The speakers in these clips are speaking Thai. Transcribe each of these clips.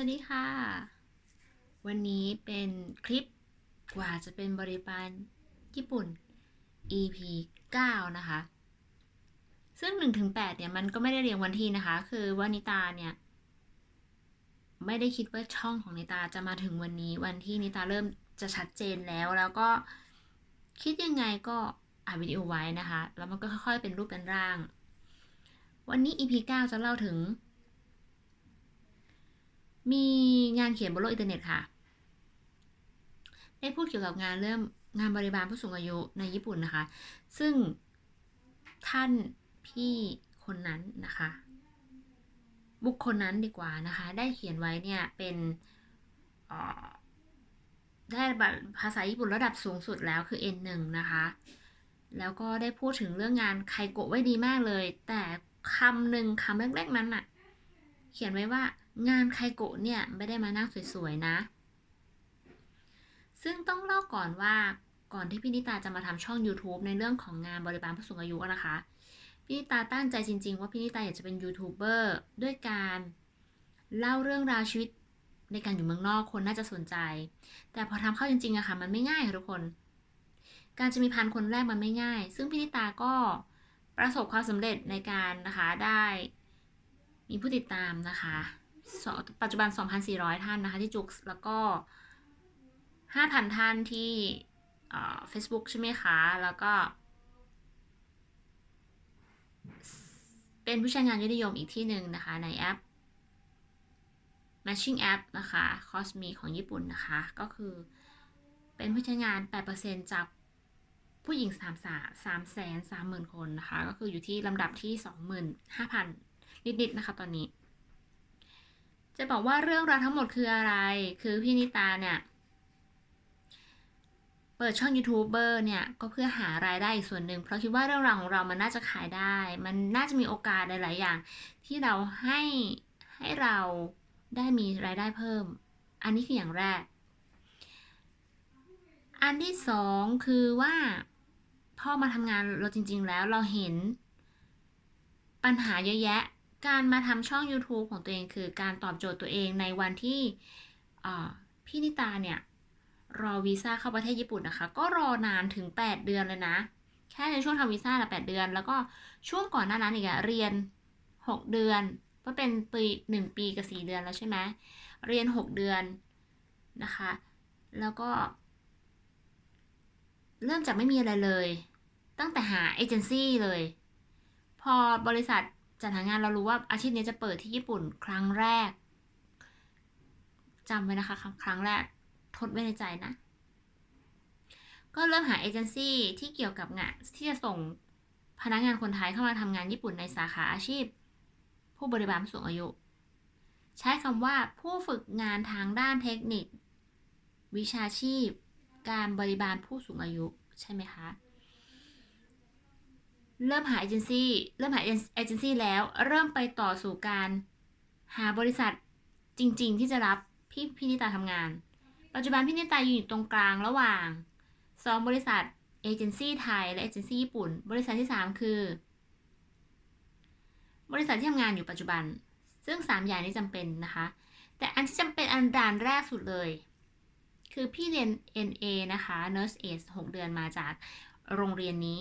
วัสดีค่ะ วันนี้เป็นคลิปกว่าจะเป็นบริบาลญี่ปุ่น EP 9 นะคะ ซึ่ง1ถึง8เนี่ย มันก็ไม่ได้เรียงวันที่นะคะ คือว่านิตาเนี่ย ไม่ได้คิดว่าช่องของนิตาจะมาถึงวันนี้ วันที่นิตาเริ่มจะชัดเจนแล้ว แล้วก็คิดยังไงก็อัดวิดีโอไว้นะคะ แล้วมันก็ค่อยๆเป็นรูปเป็นร่าง วันนี้ EP 9 จะเล่าถึง มีงานเขียนบนโลกอินเทอร์เน็ตค่ะ ได้พูดเกี่ยวกับงานเริ่มงานบริบาลผู้สูงอายุในญี่ปุ่นนะคะ ซึ่งท่านพี่คนนั้นนะคะ บุคคลนั้นดีกว่านะคะ ได้เขียนไว้เนี่ยเป็นได้ภาษาญี่ปุ่นระดับสูงสุดแล้วคือ N1 นะคะ แล้วก็ได้พูดถึงเรื่องงานไคโกะไว้ดีมากเลย แต่คำหนึ่งคำแรกๆนั้นน่ะเขียนไว้ว่า งานไคโกะเนี่ยไม่ได้มานั่งสวยๆนะ ซึ่งต้องเล่าก่อนว่าก่อนที่พี่นิตาจะมาทำช่อง YouTube ในเรื่องของงานบริบาลผู้สูงอายุนะคะ พี่นิตาตั้งใจจริง ๆ ว่าพี่นิตาอยากจะเป็นยูทูบเบอร์ด้วยการเล่าเรื่องราวชีวิตในการอยู่เมืองนอกคนน่าจะสนใจ แต่พอทำเข้าจริงๆอะค่ะมันไม่ง่ายค่ะทุกคน การจะมีพันคนแรกมันไม่ง่าย ซึ่งพี่นิตาก็ประสบความสำเร็จในการนะคะได้ มีผู้ติดตามนะคะ ปัจจุบัน 2,400 ท่านนะคะที่จุกแล้วก็ 5,000 ท่านที่เฟซบุ๊กใช่ไหมคะ แล้วก็ เป็นผู้ใช้งานยอดนิยมอีกที่หนึ่งนะคะ ในแอป Matching App นะคะ Cosme ของญี่ปุ่นนะคะ ก็คือเป็นผู้ใช้งาน 8%จากผู้หญิง 3 3แสน30,000 คนนะคะ ก็คืออยู่ที่ลำดับที่ 25,000 นิด ๆ นะคะตอนนี้ จะบอกว่าเรื่องราวทั้งหมดคืออะไร คือพี่นิตาเนี่ยเปิดช่องยูทูบเบอร์เนี่ยก็เพื่อหารายได้อีกส่วนหนึ่งเพราะคิดว่าเรื่องราวของเรามันน่าจะขายได้ มันน่าจะมีโอกาสหลาย ๆ อย่าง ที่เราให้ให้เราได้มีรายได้เพิ่ม อันนี้คืออย่างแรก อันที่สองคือว่าพ่อมาทำงานเราจริง ๆ แล้วเราเห็นปัญหาเยอะแยะ การมาทำช่อง YouTube ของตัวเองคือการตอบโจทย์ตัวเองในวันที่พี่นิตาเนี่ย รอวีซ่าเข้าประเทศญี่ปุ่นนะคะ ก็รอนานถึง 8 เดือนเลยนะ แค่ในช่วงทำวีซ่าละ8เดือน แล้วก็ช่วงก่อนหน้านั้นอีกอะเรียน 6 เดือนก็เป็นปี1ปีกับ4เดือนแล้วใช่ไหมเรียน 6 เดือนนะคะ แล้วก็ เริ่มจากไม่มีอะไรเลย ตั้งแต่หาเอเจนซี่เลย พอบริษัท จัดหางานเรารู้ว่าอาชีพนี้จะเปิดที่ญี่ปุ่นครั้งแรกจำไว้นะคะ ครั้งแรกทดไว้ในใจนะ ก็เริ่มหาเอเจนซี่ที่เกี่ยวกับงานที่จะส่งพนักงานคนไทยเข้ามาทำงานญี่ปุ่นในสาขาอาชีพ ผู้บริบาลสูงอายุ ใช้คำว่าผู้ฝึกงานทางด้านเทคนิค วิชาชีพ การบริบาลผู้สูงอายุใช่ไหมคะ เริ่มหาเอเจนซี่เริ่มหาเอเจนซี่แล้ว เริ่มไปต่อสู่การหาบริษัทจริง ๆ ที่จะรับพี่พี่นิตาทำงาน ปัจจุบันพี่นิตาอยู่ตรงกลางระหว่างสองบริษัทเอเจนซี่ไทยและเอเจนซี่ญี่ปุ่น บริษัทที่ 3 คือ บริษัทที่ทำงานอยู่ปัจจุบัน ซึ่ง 3 อย่างนี้จำเป็นนะคะ แต่อันที่จำเป็นอันด่านแรกสุดเลย คือพี่เรียน NA นะคะ Nurse Aid 6 เดือนมาจากโรงเรียนนี้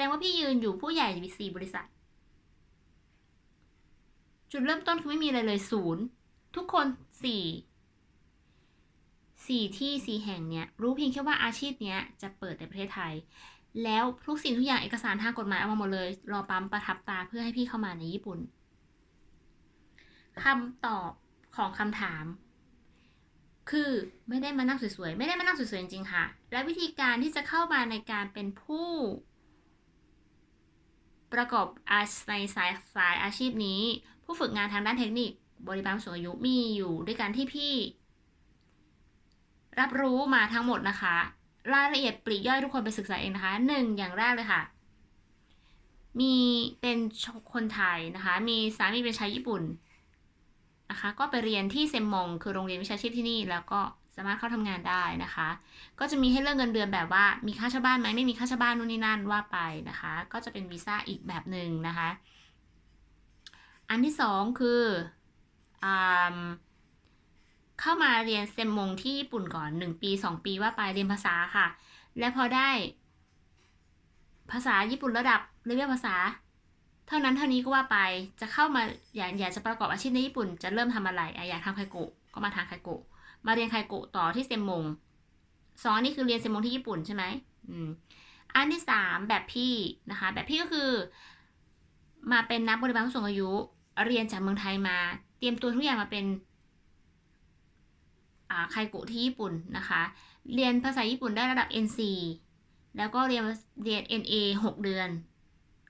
ดงว่าพี่ยืนอยู่ผู้ใหญ่สี่บริษัท จุดเริ่มต้นคือไม่มีอะไรเลยศูนย์ทุกคนสี่สี่ที่สี่แห่งเนี้ยรู้เพียงแค่ว่าอาชีพเนี้ยจะเปิดในประเทศไทย แล้วทุกสิ่งทุกอย่างเอกสารทางกฎหมายเอามาหมดเลย รอปั๊มประทับตาเพื่อให้พี่เข้ามาในญี่ปุ่นคำตอบของคำถาม คือไม่ได้มานั่งสวยๆ ไม่ได้มานั่งสวยๆ จริงๆ ค่ะ และวิธีการที่จะเข้ามาในการเป็นผู้ ประกอบอาในสายสายอาชีพนี้ ผู้ฝึกงานทางด้านเทคนิค บริบาลสูงอายุมีอยู่ด้วยกันที่พี่ รับรู้มาทั้งหมดนะคะ รายละเอียดปลีกย่อยทุกคนไปศึกษาเองนะคะหนึ่งอย่างแรกเลยค่ะ มีเป็นคนไทยนะคะ มีสามีเป็นชายญี่ปุ่นนะคะ ก็ไปเรียนที่เซมมง คือโรงเรียนวิชาชีพที่นี่แล้วก็ สามารถเข้าทำงานได้นะคะ ก็จะมีให้เลือกเงินเดือนแบบว่ามีค่าเช่าบ้านไหมไม่มีค่าเช่าบ้านนู่นนี่นั่นว่าไปนะคะ ก็จะเป็นวีซ่าอีกแบบหนึ่งนะคะ อันที่สองคืออเข้ามาเรียนเซมมงที่ญี่ปุ่นก่อนหนึ่งปีสองปีว่าไปเรียนภาษาค่ะ และพอได้ ภาษาญี่ปุ่นระดับเลเวลภาษา เท่านั้นเท่านี้ก็ว่าไปจะเข้ามาอยากอยากจะประกอบอาชีพในญี่ปุ่น จะเริ่มทำอะไรอะอยากทำไคโกะก็มาทางไคโกะ มาเรียนไคโกะต่อที่เซมมงสองนี่คือเรียนเซมมงที่ญี่ปุ่นใช่ไหมอืมอันที่สามแบบพี่นะคะ แบบพี่ก็คือ มาเป็นนักบริบาลผู้สูงอายุ เรียนจากเมืองไทยมา เตรียมตัวทุกอย่างมาเป็นอ่าไคโกะที่ญี่ปุ่นนะคะ เรียนภาษาญี่ปุ่นได้ระดับ N4 แล้วก็เรียนเรียน NA 6 เดือน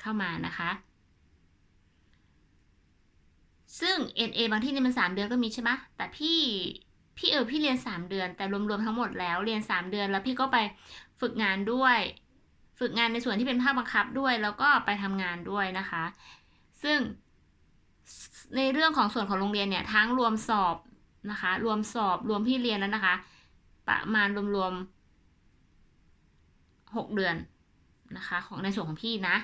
เข้ามานะคะ ซึ่ง NA บางที่เนี่ยมัน 3 เดือนก็มีใช่ไหมแต่พี่ พี่เออพี่เรียน 3 เดือน แต่รวมๆทั้งหมดแล้วเรียน 3 เดือน แล้วพี่ก็ไปฝึกงานด้วย ฝึกงานในส่วนที่เป็นภาคบังคับด้วย แล้วก็ไปทำงานด้วยนะคะ ซึ่งในเรื่องของส่วนของโรงเรียนเนี่ยทั้งรวมสอบนะคะ รวมสอบรวมพี่เรียนแล้วนะคะ ประมาณรวมๆหกเดือนนะคะของในส่วนของพี่นะ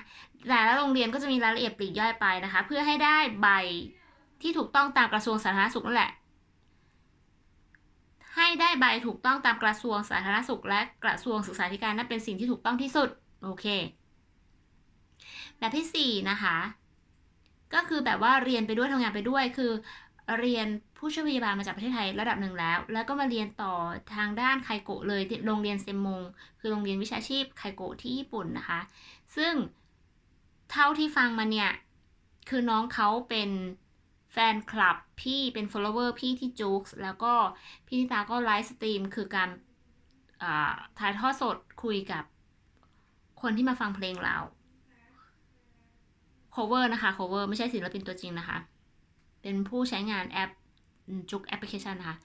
แต่ละโรงเรียนก็จะมีรายละเอียดปลีกย่อยไปนะคะ เพื่อให้ได้ใบที่ถูกต้องตามกระทรวงสาธารณสุขนั่นแหละ ให้ได้ใบถูกต้องตามกระทรวงสาธารณสุข และกระทรวงศึกษาธิการนั่นเป็นสิ่งที่ถูกต้องที่สุด โอเค แบบที่สี่นะคะ ก็คือแบบว่าเรียนไปด้วยทำงานไปด้วยคือ เรียนผู้ช่วยพยาบาลมาจากประเทศไทยระดับหนึ่งแล้ว แล้วก็มาเรียนต่อทางด้านไคโกะเลยที่โรงเรียนเซมมงคือโรงเรียนวิชาชีพไคโกะที่ญี่ปุ่นนะคะ ซึ่งเท่าที่ฟังมาเนี่ยคือน้องเขาเป็น แฟนคลับพี่เป็น follower พี่ที่จู๊กแล้วก็พี่นิตาก็ไลฟ์สตรีมคือการอ่าถ่ายทอดสดคุยกับคนที่มาฟังเพลงเรา cover นะคะ cover ไม่ใช่ศิลปินตัวจริงนะคะ เป็นผู้ใช้งานแอปจุกแอปพลิเคชันนะคะ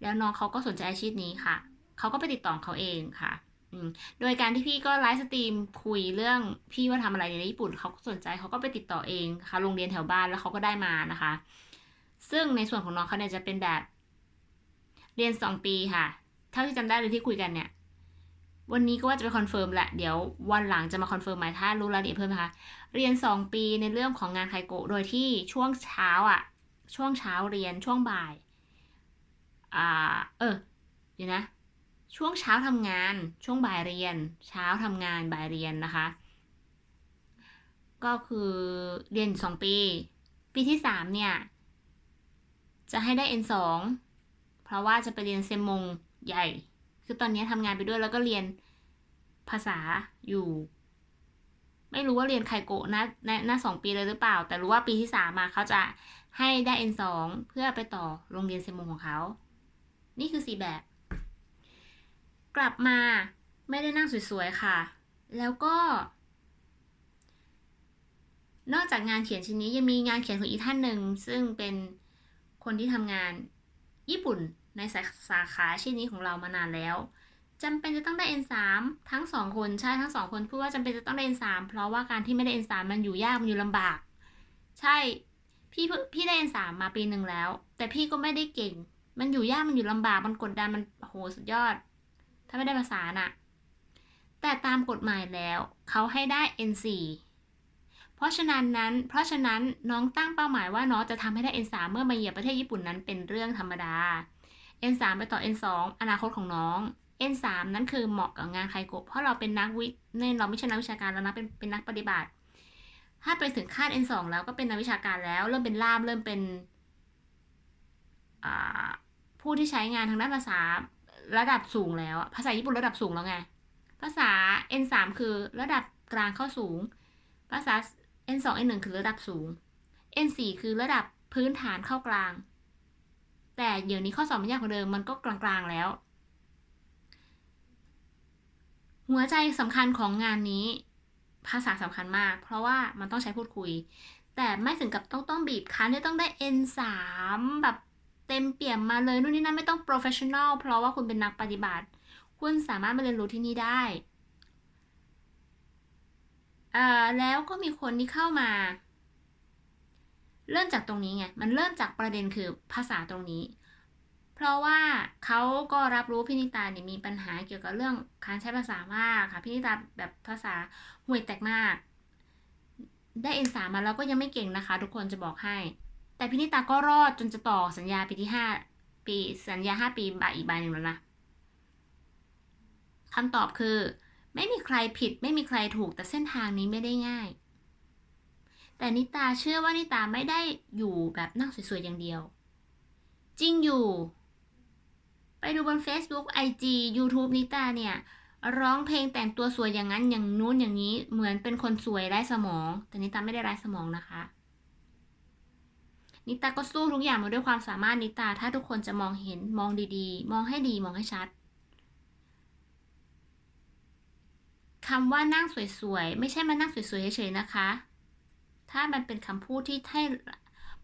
แล้วน้องเขาก็สนใจอาชีพนี้ค่ะ เขาก็ไปติดต่อเขาเองค่ะ โดยการที่พี่ก็ไลฟ์สตรีมคุยเรื่องพี่ว่าทำอะไรในญี่ปุ่นเขาก็สนใจเขาก็ไปติดต่อเองค่ะโรงเรียนแถวบ้านแล้วเขาก็ได้มานะคะ ซึ่งในส่วนของน้องเขาเนี่ยจะเป็นแบบ เรียนสองปีค่ะ เท่าที่จำได้เลยที่คุยกันเนี่ย วันนี้ก็ว่าจะไปคอนเฟิร์มแหละเดี๋ยววันหลังจะมาคอนเฟิร์มใหม่ถ้ารู้รายละเอียดเพิ่มนะคะ เรียนสองปีในเรื่องของงานไคโกะโดยที่ช่วงเช้าอะ ช่วงเช้าเรียนช่วงบ่าย อ่า เออเดี๋ยวนะ ช่วงเช้าทำงาน ช่วงบ่ายเรียน เช้าทำงานบ่ายเรียนนะคะ ก็คือเรียนสองปี ปีที่สามเนี่ย จะให้ได้ N สองเพราะว่าจะไปเรียนเซมมงใหญ่ คือตอนนี้ทำงานไปด้วยแล้วก็เรียนภาษาอยู่ ไม่รู้ว่าเรียนไคโกะนะนหน้าสองปีเลยหรือเปล่า แต่รู้ว่าปีที่สามมาเขาจะให้ได้ N สองเพื่อไปต่อโรงเรียนเซมมงของเขา นี่คือสี่แบบ กลับมาไม่ได้นั่งสวยๆค่ะ แล้วก็ นอกจากงานเขียนชิ้นนี้ยังมีงานเขียนของอีกท่านหนึ่ง ซึ่งเป็นคนที่ทำงานญี่ปุ่นในสาสาขาชิ้นนี้ของเรามานานแล้วจำเป็นจะต้องได้ N3 ทั้งสองคนใช่ทั้งสองคนพูดว่าจำเป็นจะต้องได้ N3 เพราะว่าการที่ไม่ได้ N3 มันอยู่ยากมันอยู่ลำบาก ใช่พี่พี่ได้ N3 มาปีหนึ่งแล้ว แต่พี่ก็ไม่ได้เก่ง มันอยู่ยากมันอยู่ลำบากมันกดดันมันโหสุดยอด ถ้าไม่ได้ภาษาน่ะ แต่ตามกฎหมายแล้วเขาให้ได้ N4 เพราะฉะนั้นนั้น เพราะฉะนั้นน้องตั้งเป้าหมายว่าน้องจะทำให้ได้ N3 เมื่อมาเหยือนประเทศญี่ปุ่นนั้นเป็นเรื่องธรรมดา N3 ไปต่อ N2 อนาคตของน้อง N3 นั้นคือเหมาะกับงานไคโกะเพราะเราเป็นนักวิทย์ในเราไม่ใช่นักวิชาการแล้วนะเป็นเป็นนักปฏิบัติ ถ้าไปถึงขั้น N2 แล้วก็เป็นนักวิชาการแล้ว เริ่มเป็นล่ามเริ่มเป็นผู้ที่ใช้งานทางด้านภาษา ระดับสูงแล้วภาษาญี่ปุ่นระดับสูงแล้วไง ภาษา N3 คือระดับกลางเข้าสูง ภาษา N2 N1 คือระดับสูง N4 คือระดับพื้นฐานเข้ากลาง แต่เดี๋ยวนี้ข้อสอบมันยากกว่าเดิมมันก็กลางๆแล้ว หัวใจสำคัญของงานนี้ ภาษาสำคัญมาก เพราะว่ามันต้องใช้พูดคุย แต่ไม่ถึงกับต้องต้องบีบคั้นที่ต้องได้ N3 แบบ เต็มเปี่ยมมาเลยนู่นนี่นั่นไม่ต้อง professional เพราะว่าคุณเป็นนักปฏิบัติ คุณสามารถมาเรียนรู้ที่นี่ได้อ่าแล้วก็มีคนที่เข้ามา เริ่มจากตรงนี้ไง มันเริ่มจากประเด็นคือภาษาตรงนี้ เพราะว่าเขาก็รับรู้พินิตาเนี่ยมีปัญหาเกี่ยวกับเรื่องการใช้ภาษามากค่ะพินิตาแบบภาษาห่วยแตกมาก ได้เอ็นสามมาแล้วก็ยังไม่เก่งนะคะ ทุกคนจะบอกให้ แต่พินิตาก็รอดจนจะต่อสัญญาปีที่ห้าปีสัญญาห้าปีใบอีกใบหนึ่งแล้วนะคำตอบคือ ไม่มีใครผิดไม่มีใครถูกแต่เส้นทางนี้ไม่ได้ง่าย แต่นิตาเชื่อว่านิตาไม่ได้อยู่แบบนั่งสวยๆอย่างเดียว จริงอยู่ ไปดูบน Facebook IG YouTube นิตาเนี่ย ร้องเพลงแต่งตัวสวยอย่างนั้นอย่างนู้นอย่างนี้เหมือนเป็นคนสวยไร้สมอง แต่นิตาไม่ได้ไร้สมองนะคะ นิตาก็สู้ทุกอย่างมาด้วยความสามารถนิตา ถ้าทุกคนจะมองเห็นมองดีๆ มองให้ดีมองให้ชัดคำว่านั่งสวยๆ ไม่ใช่มานั่งสวยๆเฉยๆนะคะ ถ้ามันเป็นคำพูดที่ให้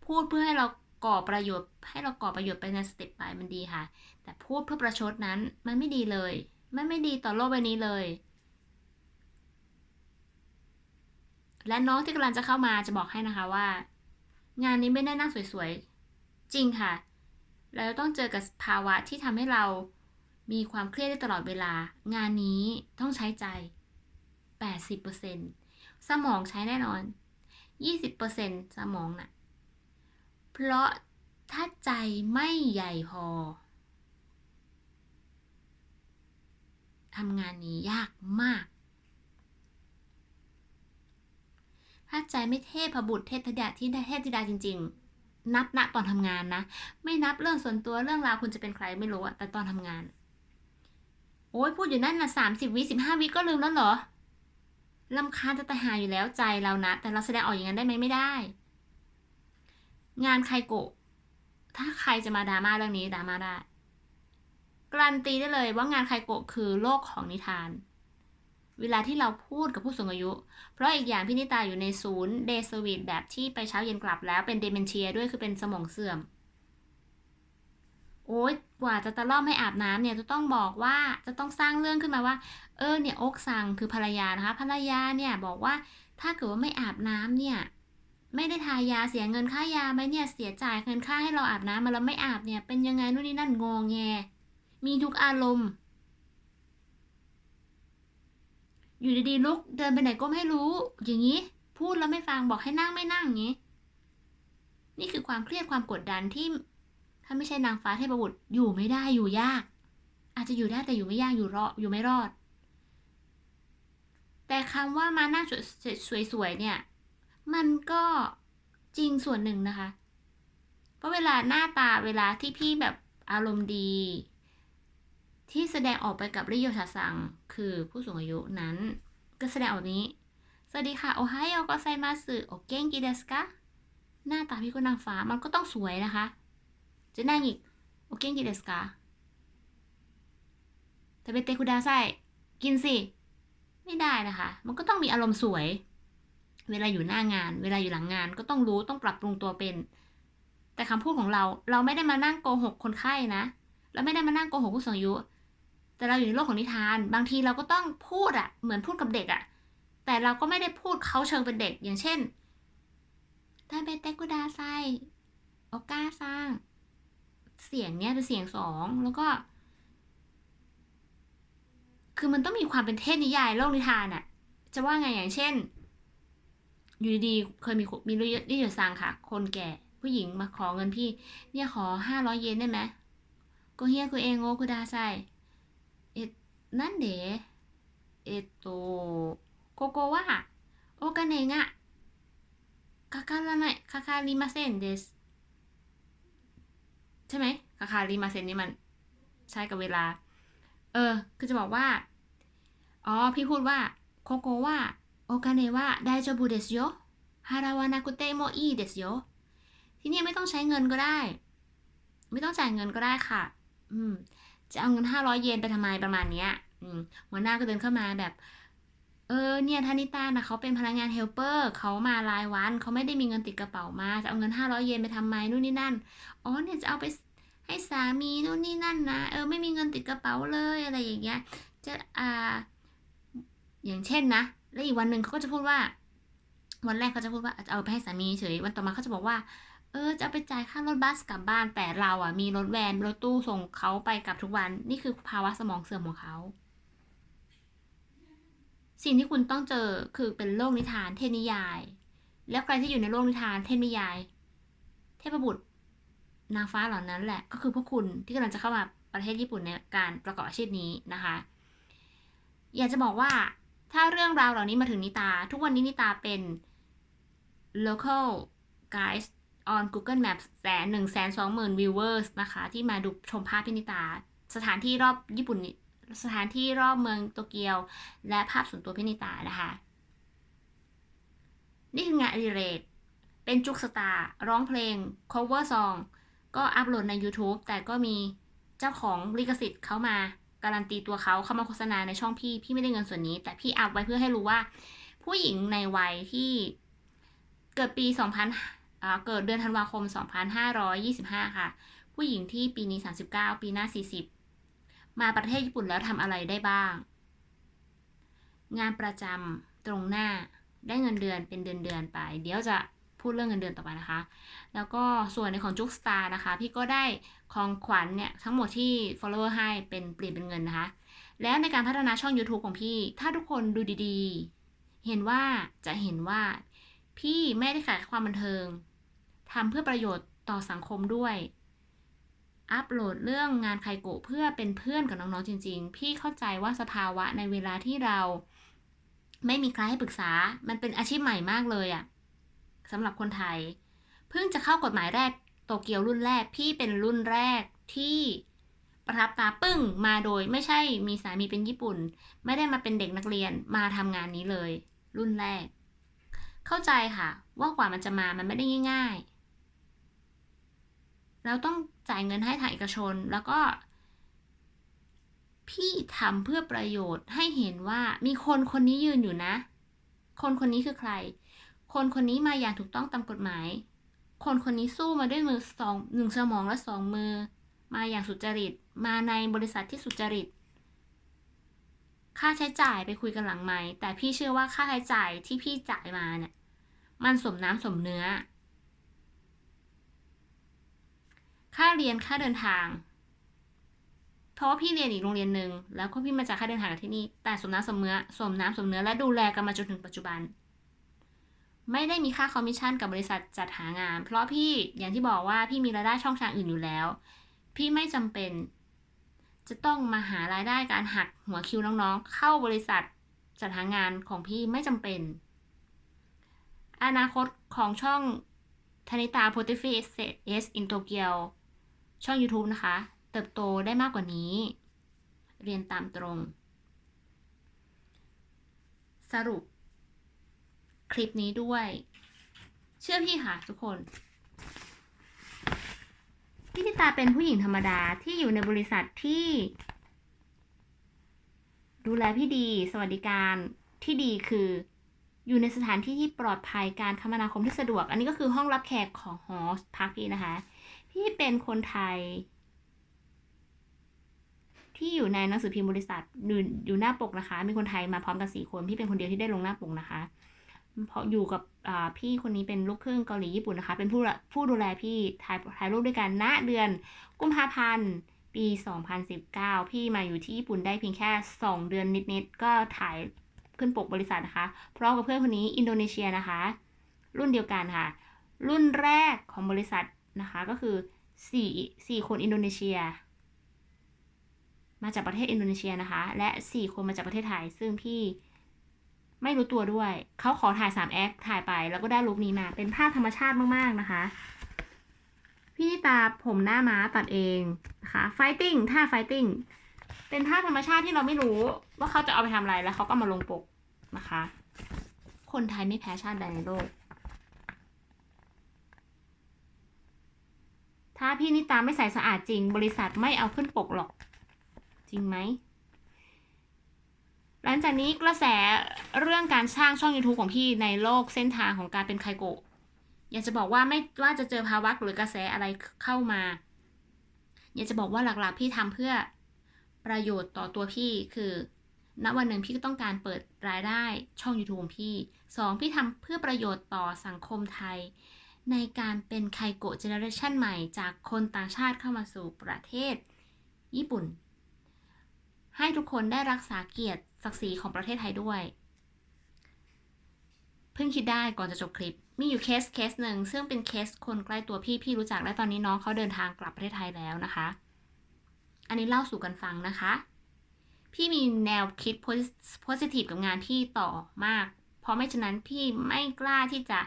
พูดเพื่อให้เราก่อประโยชน์ ให้เราก่อประโยชน์ไปในสเต็ปไปมันดีค่ะ แต่พูดเพื่อประชดนั้นมันไม่ดีเลย มันไม่ดีต่อโลกใบนี้เลย และน้องที่กำลังจะเข้ามาจะบอกให้นะคะว่า งานนี้ไม่ได้นั่งสวยๆ จริงค่ะ เราต้องเจอกับภาวะที่ทำให้เรามีความเครียดได้ตลอดเวลา งานนี้ต้องใช้ใจ 80%สมองใช้แน่นอน 20%สมองน่ะ เพราะถ้าใจไม่ใหญ่พอทำงานนี้ยากมาก ถ้าใจไม่เทพบุตรเทพธิดาที่ได้เทพธิดาจริง ๆ นับณตอนทำงานนะ ไม่นับเรื่องส่วนตัวเรื่องราวคุณจะเป็นใครไม่รู้อะแต่ตอนทำงาน โอ้ยพูดอยู่นั่นนะสามสิบวิสิบห้าวิก็ลืมแล้วเหรอลำคาญจะตายหาอยู่แล้วใจเรานะ แต่เราแสดงออกอย่างนั้นได้ไหมไม่ได้ งานใครโกะถ้าใครจะมาดราม่าเรื่องนี้ดราม่าได้การันตีได้เลยว่างานใครโกะคือโลกของนิทาน เวลาที่เราพูดกับผู้สูงอายุ เพราะอีกอย่างพี่นิตาอยู่ในศูนย์เดย์สวีทแบบที่ไปเช้าเย็นกลับแล้วเป็นเดเมนเชียด้วยคือเป็นสมองเสื่อม โอ๊ยกว่าจะตะล่อมให้อาบน้ำเนี่ยจะต้องบอกว่าจะต้องสร้างเรื่องขึ้นมาว่า เออเนี่ยอกซังคือภรรยานะคะภรรยาเนี่ยบอกว่าถ้าเกิดว่าไม่อาบน้ำเนี่ยไม่ได้ทายาเสียเงินค่ายาไหมเนี่ยเสียจ่ายเงินค่าให้เราอาบน้ำมาแล้วไม่อาบเนี่ยเป็นยังไงนู่นนี่นั่นงงแง มีทุกอารมณ์ อยู่ดีๆลุกเดินไปไหนก็ไม่รู้ อย่างนี้ พูดแล้วไม่ฟังบอกให้นั่งไม่นั่งอย่างนี้ นี่คือความเครียดความกดดันที่ ถ้าไม่ใช่นางฟ้าเทพบุตรอยู่ไม่ได้อยู่ยาก อาจจะอยู่ได้แต่อยู่ไม่ยากอยู่รอดอยู่ไม่รอด แต่คำว่ามานั่งสวยๆเนี่ย มันก็จริงส่วนหนึ่งนะคะ เพราะเวลาหน้าตาเวลาที่พี่แบบอารมณ์ดี ที่แสดงออกไปกับริโยชาซัง คือผู้สูงอายุนั้น ก็แสดงออกนี้ สวัสดีค่ะ โอไฮโอก็ไซมาสึโอเก้งกิเดสกะหน้าตาพี่ก็นางฟ้ามันก็ต้องสวยนะคะจะนั่งอีกโอเก้งกิเดสกะแต่เป็นเตคุดาไซกินสิ ไม่ได้นะคะ มันก็ต้องมีอารมณ์สวย เวลาอยู่หน้างาน เวลาอยู่หลังงาน ก็ต้องรู้ต้องปรับปรุงตัวเป็น แต่คำพูดของเราเราไม่ได้มานั่งโกหกคนไข้นะ เราไม่ได้มานั่งโกหกผู้สูงอายุ แต่เราอยู่ในโลกของนิทาน บางทีเราก็ต้องพูดอะเหมือนพูดกับเด็กอะแต่เราก็ไม่ได้พูดเขาเชิงเป็นเด็ก อย่างเช่นไดเบเตกุดาไซโอกาซังเสียงเนี้ยเป็นเสียงสองแล้วก็ คือมันต้องมีความเป็นเทพนิยายโลกนิทานอะจะว่าไงอย่างเช่น อยู่ดีๆเคยมีมีริโยซังค่ะ คนแก่ผู้หญิงมาขอเงินพี่ เนี่ยขอห้าร้อยเยนได้ไหมก็เฮียคือเองโง่คือดาไซ อ็ดนั่นเดเอ็ดโตโกโกวะโอคาเนงะคาคาราไนคาคาริมาเซนเดสใช่ไหมคาคาริมาเซนนี่มันใช้กับเวลา เออ คือจะบอกว่า อ๋อ พี่พูดว่าโคโกวะโอคาเนวะไดโจบุเดสโยฮาราวานากุเตโมอีเดสโยที่นี่ไม่ต้องใช้เงินก็ได้ ไม่ต้องจ่ายเงินก็ได้ค่ะ อืม จะเอาเงินห้าร้อยเยนไปทำไมประมาณเนี้ยหัวหน้าก็เดินเข้ามาแบบ เออเนี่ยธนิตานะเขาเป็นพนักงานเฮลเปอร์เขามารายวันเขาไม่ได้มีเงินติดกระเป๋ามาจะเอาเงินห้าร้อยเยนไปทำไมนู่นนี่นั่นอ๋อเนี่ยจะเอาไปให้สามีนู่นนี่นั่นนะเออไม่มีเงินติดกระเป๋าเลยอะไรอย่างเงี้ยจะอ่าอย่างเช่นนะ แล้วอีกวันหนึ่งเขาก็จะพูดว่า วันแรกเขาจะพูดว่าจะเอาไปให้สามีเฉยวันต่อมาเขาจะบอกว่า เออจะเอาไปจ่ายค่ารถบัสกลับบ้านแต่เราอะ มีรถแวนรถตู้ส่งเขาไปกลับทุกวัน นี่คือภาวะสมองเสื่อมของเขา สิ่งที่คุณต้องเจอคือเป็นโลกนิทานเทพนิยาย แล้วใครที่อยู่ในโลกนิทานเทพนิยาย เทพบุตรนางฟ้าเหล่านั้นแหละ ก็คือพวกคุณที่กำลังจะเข้ามาประเทศญี่ปุ่นในการประกอบอาชีพนี้นะคะ อยากจะบอกว่าถ้าเรื่องราวเหล่านี้มาถึงนิตา ทุกวันนี้นิตาเป็น local guide on Google Maps แสนหนึ่งแสนสองหมื่น viewers นะคะ ที่มาดูชมภาพพินิตา สถานที่รอบญี่ปุ่น สถานที่รอบเมืองโตเกียว และภาพส่วนตัวพินิตานะคะ นี่คืองานอดิเรกเป็นจุกสตาร์ร้องเพลง cover song ก็อัพโหลดใน YouTube แต่ก็มีเจ้าของลิขสิทธิ์เขามาการันตีตัวเขาเข้ามาโฆษณาในช่องพี่ พี่ไม่ได้เงินส่วนนี้ แต่พี่อัพไว้เพื่อให้รู้ว่า ผู้หญิงในวัยที่เกิดปี 2000 เกิดเดือนธันวาคม 2525 ค่ะ ผู้หญิงที่ปีนี้ 39 ปีหน้า 40 มาประเทศญี่ปุ่นแล้วทำอะไรได้บ้าง งานประจำตรงหน้าได้เงินเดือนเป็นเดือนเดือนๆไป เดี๋ยวจะพูดเรื่องเงินเดือนต่อไปนะคะ แล้วก็ส่วนในของจุกสตาร์นะคะ พี่ก็ได้ของขวัญเนี่ย ทั้งหมดที่ follower ให้เป็นเปลี่ยนเป็นเงินนะคะ แล้วในการพัฒนาช่อง YouTube ของพี่ ถ้าทุกคนดูดีๆ เห็นว่าจะเห็นว่าพี่ไม่ได้ขายความบันเทิง ทำเพื่อประโยชน์ต่อสังคมด้วย อัปโหลดเรื่องงานไคโกะเพื่อเป็นเพื่อนกับน้องๆจริง ๆ พี่เข้าใจว่าสภาวะในเวลาที่เรา ไม่มีใครให้ปรึกษา มันเป็นอาชีพใหม่มากเลยอะสำหรับคนไทย เพิ่งจะเข้ากฎหมายแรกโตเกียวรุ่นแรก พี่เป็นรุ่นแรกที่ประทับตาปึ้งมาโดยไม่ใช่มีสามีเป็นญี่ปุ่น ไม่ได้มาเป็นเด็กนักเรียนมาทำงานนี้เลย รุ่นแรก เข้าใจค่ะ ว่ากว่ามันจะมามันไม่ได้ง่าย เราต้องจ่ายเงินให้ทางเอกชน แล้วก็ พี่ทำเพื่อประโยชน์ให้เห็นว่ามีคนคนนี้ยืนอยู่นะ คนคนนี้คือใคร คนคนนี้มาอย่างถูกต้องตามกฎหมาย คนคนนี้สู้มาด้วยมือสองหนึ่งสมองและสองมือ มาอย่างสุจริต มาในบริษัทที่สุจริต ค่าใช้จ่ายไปคุยกันหลังไหมแต่พี่เชื่อว่าค่าใช้จ่ายที่พี่จ่ายมาเนี่ย มันสมน้ำสมเนื้อ ค่าเรียนค่าเดินทาง เพราะว่าพี่เรียนอีกโรงเรียนหนึ่งแล้วก็พี่มาจากค่าเดินทางกับที่นี่ แต่สมน้ำสมเนื้อสมน้ำสมเนื้อและดูแลกันมาจนถึงปัจจุบัน ไม่ได้มีค่าคอมมิชชั่นกับบริษัทจัดหางาน เพราะพี่อย่างที่บอกว่าพี่มีรายได้ช่องทางอื่นอยู่แล้ว พี่ไม่จำเป็น จะต้องมาหารายได้การหักหัวคิวน้องๆ เข้าบริษัทจัดหางานของพี่ไม่จำเป็น อนาคตของช่องธนิตาโพติฟิเอสอินโตเกียว ช่อง YouTube นะคะ เติบโตได้มากกว่านี้ เรียนตามตรง สรุป คลิปนี้ด้วย เชื่อพี่ค่ะทุกคนพี่ทิตาเป็นผู้หญิงธรรมดาที่อยู่ในบริษัทที่ ดูแลพี่ดี สวัสดิการที่ดีคืออยู่ในสถานที่ที่ปลอดภัยการคมนาคมที่สะดวก อันนี้ก็คือห้องรับแขกของหอพักพี่นะคะ พี่เป็นคนไทย ที่อยู่ในหนังสือพิมพ์บริษัทอยู่อยู่หน้าปกนะคะ มีคนไทยมาพร้อมกันสี่คนพี่เป็นคนเดียวที่ได้ลงหน้าปกนะคะเพราะอยู่กับพี่คนนี้เป็นลูกครึ่งเกาหลีญี่ปุ่นนะคะ เป็นผู้ผู้ดูแลพี่ถ่ายถ่ายรูปด้วยกันณเดือนกุมภาพันธ์ปี 2019 พี่มาอยู่ที่ญี่ปุ่นได้เพียงแค่ 2 เดือนนิดๆ ก็ถ่ายขึ้นปกบริษัทนะคะพร้อมกับเพื่อนคนนี้อินโดนีเซียนะคะ รุ่นเดียวกันค่ะ รุ่นแรกของบริษัท นะคะก็คือ4 4คนอินโดนีเซีย มาจากประเทศอินโดนีเซียนะคะ และ 4 คนมาจากประเทศไทย ซึ่งพี่ไม่รู้ตัวด้วย เขาขอถ่าย3แอคถ่ายไปแล้วก็ได้ลุคนี้มา เป็นภาพธรรมชาติมากๆนะคะ พี่นิตาผมหน้าม้าตัดเองนะคะไฟติ้งท่าไฟติ้งเป็นท่าธรรมชาติที่เราไม่รู้ว่าเขาจะเอาไปทำอะไรแล้วเขาก็มาลงปกนะคะ คนไทยไม่แพ้ชาติใดในโลก ถ้าพี่นิตาไม่ใส่สะอาดจริง บริษัทไม่เอาขึ้นปกหรอก จริงไหม หลังจากนี้กระแสเรื่องการสร้างช่อง YouTube ของพี่ในโลกเส้นทางของการเป็นไคโกะอยากจะบอกว่าไม่ว่าจะเจอภาวะหรือกระแสอะไรเข้ามา อยากจะบอกว่าหลักๆ พี่ทำเพื่อประโยชน์ต่อตัวพี่คือ ณวันหนึ่งพี่ก็ต้องการเปิดรายได้ช่อง YouTube ของพี่สองพี่ทำเพื่อประโยชน์ต่อสังคมไทย ในการเป็นไคโกะเจเนอเรชันใหม่จากคนต่างชาติเข้ามาสู่ประเทศญี่ปุ่น ให้ทุกคนได้รักษาเกียรติศักดิ์ศรีของประเทศไทยด้วย เพิ่งคิดได้ก่อนจะจบคลิป มีอยู่เคสเคสหนึ่งซึ่งเป็นเคสคนใกล้ตัวพี่พี่รู้จักและตอนนี้น้องเขาเดินทางกลับประเทศไทยแล้วนะคะ อันนี้เล่าสู่กันฟังนะคะ พี่มีแนวคิด positive กับงานพี่ต่อมาก เพราะไม่ฉะนั้นพี่ไม่กล้าที่จะ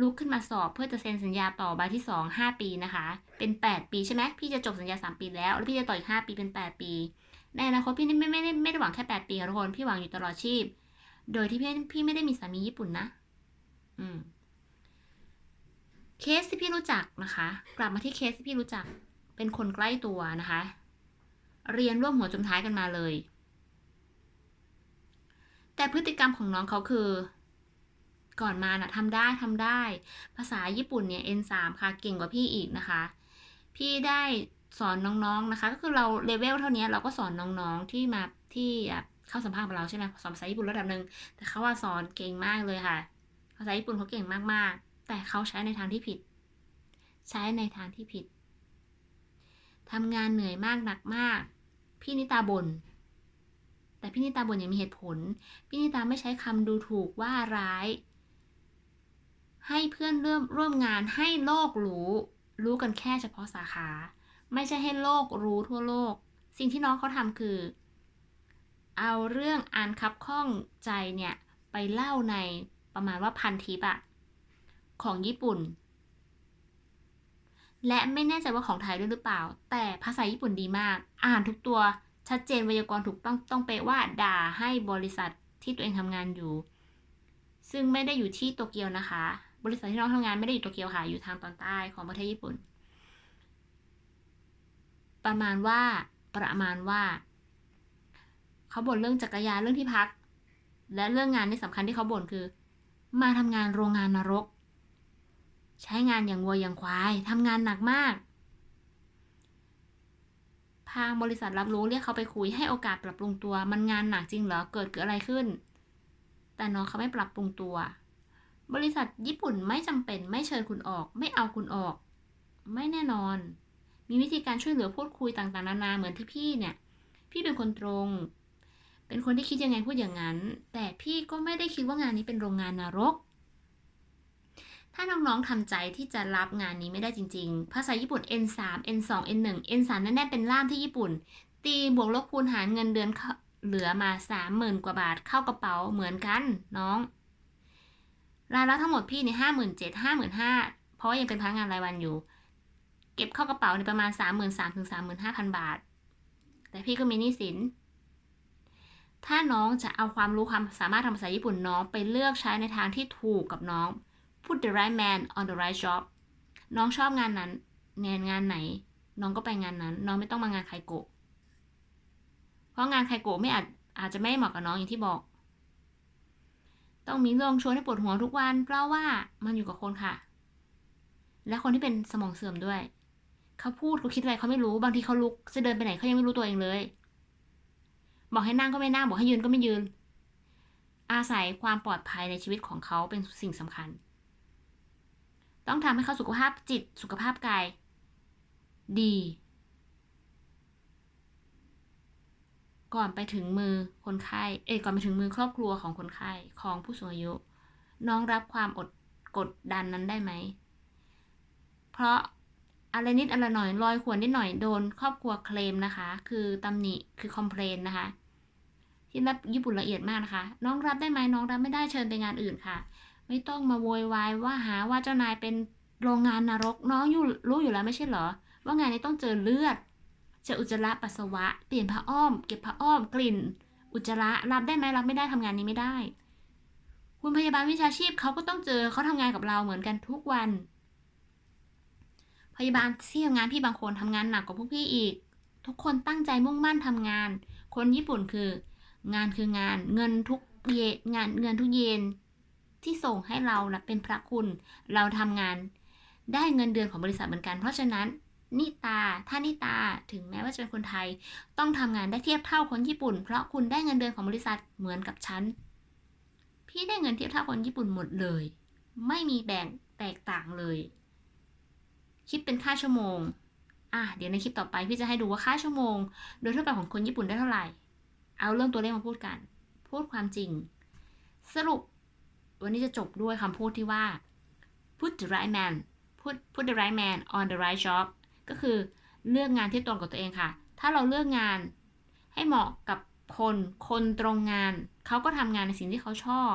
ลุกขึ้นมาสอบเพื่อจะเซ็นสัญญาต่อใบที่ 2 5 ปีนะคะ เป็น 8 ปีใช่ไหมพี่จะจบสัญญา 3 ปีแล้ว แล้วพี่จะต่ออีก 5 ปีเป็น 8 ปีในอนาคตพี่ไม่ไม่ไม่ไม่ได้หวังแค่ 8 ปีค่ะทุกคนพี่หวังอยู่ตลอดชีพ โดยที่พี่พี่ไม่ได้มีสามีญี่ปุ่นนะ อืม เคสที่พี่รู้จักนะคะ กลับมาที่เคสที่พี่รู้จัก เป็นคนใกล้ตัวนะคะ เรียนร่วมหัวจมท้ายกันมาเลย แต่พฤติกรรมของน้องเขาคือ ก่อนมาน่ะทำได้ทำได้ ภาษาญี่ปุ่นเนี่ย N3 ค่ะ เก่งกว่าพี่อีกนะคะ พี่ได้สอนน้องๆนะคะ ก็คือเราเลเวลเท่านี้เราก็สอนน้องๆที่มาที่เข้าสัมภาษณ์กับเราใช่ไหมสอนภาษาญี่ปุ่นระดับหนึ่งแต่เขาว่าสอนเก่งมากเลยค่ะ ภาษาญี่ปุ่นเขาเก่งมากๆ แต่เขาใช้ในทางที่ผิด ใช้ในทางที่ผิดทำงานเหนื่อยมากหนักมาก พี่นิตาบน่นแต่พี่นิตาบ่นอย่างมีเหตุผล พี่นิตาไม่ใช้คำดูถูกว่าร้าย ให้เพื่อนร่วมร่วมงานให้โลกรู้ รู้กันแค่เฉพาะสาขา ไม่ใช่ให้โลกรู้ทั่วโลก สิ่งที่น้องเขาทำคือ เอาเรื่องอันคับข้องใจเนี่ย ไปเล่าในประมาณว่าพันทิปอะของญี่ปุ่น และไม่แน่ใจว่าของไทยด้วยหรือเปล่า แต่ภาษาญี่ปุ่นดีมาก อ่านทุกตัวชัดเจนไวยากรณ์ถูกต้องต้องเป๊ะว่าด่าให้บริษัทที่ตัวเองทำงานอยู่ ซึ่งไม่ได้อยู่ที่โตเกียวนะคะ บริษัทที่น้องทำงานไม่ได้อยู่โตเกียวค่ะ อยู่ทางตอนใต้ของประเทศญี่ปุ่น ประมาณว่า ประมาณว่า เขาบ่นเรื่องจักรยานเรื่องที่พัก และเรื่องงานที่สำคัญที่เขาบ่นคือ มาทำงานโรงงานนรก ใช้งานอย่างวัวอย่างควายทำงานหนักมากทางบริษัทรับรู้เรียกเขาไปคุยให้โอกาสปรับปรุงตัว มันงานหนักจริงเหรอเกิดเกิดอะไรขึ้น แต่น้องเขาไม่ปรับปรุงตัว บริษัทญี่ปุ่นไม่จำเป็นไม่เชิญคุณออก ไม่เอาคุณออก ไม่แน่นอน มีวิธีการช่วยเหลือพูดคุยต่างๆนานาเหมือนที่พี่เนี่ย พี่เป็นคนตรง เป็นคนที่คิดยังไงพูดอย่างนั้น แต่พี่ก็ไม่ได้คิดว่างานนี้เป็นโรงงานนรก ถ้าน้องๆทำใจที่จะรับงานนี้ไม่ได้จริง ๆ ภาษาญี่ปุ่น N3 N2 N1 N3 นั่นแน่เป็นล่ามที่ญี่ปุ่น ตีบวกลบคูณหารเงินเดือนเหลือมา30,000กว่าบาทเข้ากระเป๋าเหมือนกันน้อง รายรับทั้งหมดพี่ในห้าหมื่นเจ็ดห้าหมื่นห้าเพราะยังเป็นพนักงานรายวันอยู่ เก็บเข้ากระเป๋าในประมาณสามหมื่นสามถึงสามหมื่นห้าพันบาท แต่พี่ก็มีหนี้สิน ถ้าน้องจะเอาความรู้ความสามารถทำภาษาญี่ปุ่นน้องไปเลือกใช้ในทางที่ถูกกับน้อง put the right man on the right job น้องชอบงานนั้นงานงานไหน น้องก็ไปงานนั้น น้องไม่ต้องมางานใครโกะเพราะงานใครโกะไม่อาจอาจจะไม่เหมาะกับน้องอย่างที่บอก ต้องมีเรื่องชวนให้ปวดหัวทุกวัน เพราะว่ามันอยู่กับคนค่ะ และคนที่เป็นสมองเสื่อมด้วย เขาพูดเขาคิดอะไรเขาไม่รู้บางทีเขาลุกจะเดินไปไหนเขายังไม่รู้ตัวเองเลย บอกให้นั่งก็ไม่นั่งบอกให้ยืนก็ไม่ยืน อาศัยความปลอดภัยในชีวิตของเขาเป็นสิ่งสำคัญ ต้องทำให้เขาสุขภาพจิตสุขภาพกาย ดี ก่อนไปถึงมือคนไข้เอ้ก่อนไปถึงมือครอบครัวของคนไข้ของผู้สูงอายุ น้องรับความอดกดดันนั้นได้ไหม เพราะอะไรนิดอะไรหน่อยลอยขวนนิดหน่อยโดนครอบครัวเคลมนะคะ คือตำหนิคือคอมเพลนนะคะที่รับญี่ปุ่นละเอียดมากนะคะ น้องรับได้ไหมน้องรับไม่ได้เชิญไปงานอื่นค่ะ ไม่ต้องมาโวยวายว่าหาว่าเจ้านายเป็นโรงงานนรกน้องอยู่รู้อยู่แล้วไม่ใช่เหรอ ว่างานนี้ต้องเจอเลือด จออุจจาระปัสสาวะ เปลี่ยนผ้าอ้อม เก็บผ้าอ้อม กลิ่น อุจจาระ รับได้ไหมรับไม่ได้ทำงานนี้ไม่ได้ คุณพยาบาลวิชาชีพเขาก็ต้องเจอเขาทำงานกับเราเหมือนกันทุกวัน พยาบาลที่ทำงานพี่บางคนทำงานหนักกว่าพวกพี่อีก ทุกคนตั้งใจมุ่งมั่นทำงาน คนญี่ปุ่นคือ งานคืองาน เงินทุกเยงานเงินทุกเยนที่ส่งให้เรานะเป็นพระคุณ เราทำงานได้เงินเดือนของบริษัทเหมือนกัน เพราะฉะนั้น นิตาถ้านิตา ถึงแม้ว่าจะเป็นคนไทย ต้องทำงานได้เทียบเท่าคนญี่ปุ่น เพราะคุณได้เงินเดือนของบริษัทเหมือนกับฉัน พี่ได้เงินเทียบเท่าคนญี่ปุ่นหมดเลย ไม่มีแบ่งแตกต่างเลย คิดเป็นค่าชั่วโมง อะ เดี๋ยวในคลิปต่อไปพี่จะให้ดูว่าค่าชั่วโมง โดยทั่วไปของคนญี่ปุ่นได้เท่าไหร่ เอาเรื่องตัวเลขมาพูดกัน พูดความจริง สรุป วันนี้จะจบด้วยคำพูดที่ว่า put the right man put put the right man on the right job ก็คือเลือกงานที่ตรงกับตัวเองค่ะ ถ้าเราเลือกงานให้เหมาะกับคน คนตรงงาน เขาก็ทำงานในสิ่งที่เขาชอบ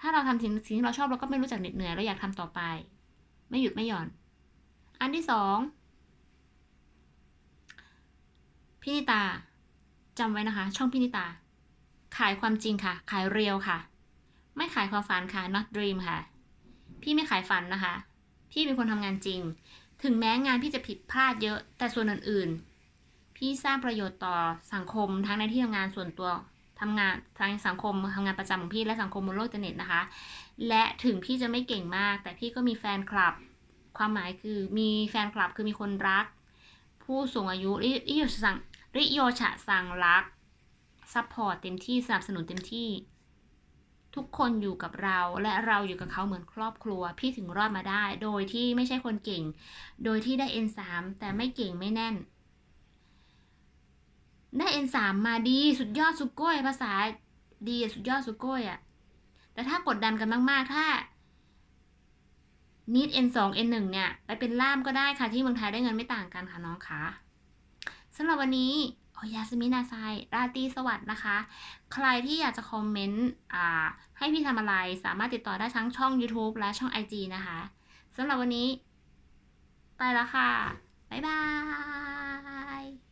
ถ้าเราทำสิ่งสิ่งที่เราชอบเราก็ไม่รู้จักเหน็ดเหนื่อยเราอยากทำต่อไป ไม่หยุดไม่หย่อน อันที่สองพี่นิตาจำไว้นะคะ ช่องพี่นิตา ขายความจริงค่ะ ขายเรียวค่ะ ไม่ขายความฝันค่ะ not dream ค่ะ พี่ไม่ขายฝันนะคะ พี่เป็นคนทำงานจริง ถึงแม้งานพี่จะผิดพลาดเยอะ แต่ส่วนอื่นๆ พี่สร้างประโยชน์ต่อสังคมทั้งในที่ทำงานส่วนตัวทำงานทางสังคมทำงานประจำของพี่และสังคมบนโลกอินเทอร์เน็ตนะคะ และถึงพี่จะไม่เก่งมาก แต่พี่ก็มีแฟนคลับ ความหมายคือมีแฟนคลับคือมีคนรัก ผู้สูงอายุริโยชะสังริโยชะสังรักซัพพอร์ตเต็มที่สนับสนุนเต็มที่ ทุกคนอยู่กับเราและเราอยู่กับเขาเหมือนครอบครัว พี่ถึงรอดมาได้ โดยที่ไม่ใช่คนเก่ง โดยที่ได้ N3 แต่ไม่เก่งไม่แน่น ได้ N3 มาดีสุดยอดสุโก้ยภาษาดีสุดยอดสุโก้ยอะแต่ถ้ากดดันกันมาก ๆ ถ้า need N2 N1 เนี่ย ไปเป็นล่ามก็ได้ค่ะที่เมืองไทยได้เงินไม่ต่างกันค่ะน้องคะสำหรับวันนี้ โอยาสมินาไซราตรีสวัสดิ์นะคะ ใครที่อยากจะคอมเมนต์อ่าให้พี่ทำอะไรสามารถติดต่อได้ทั้งช่อง YouTube และช่อง IG นะคะสำหรับวันนี้ ไปแล้วค่ะ บ๊ายบาย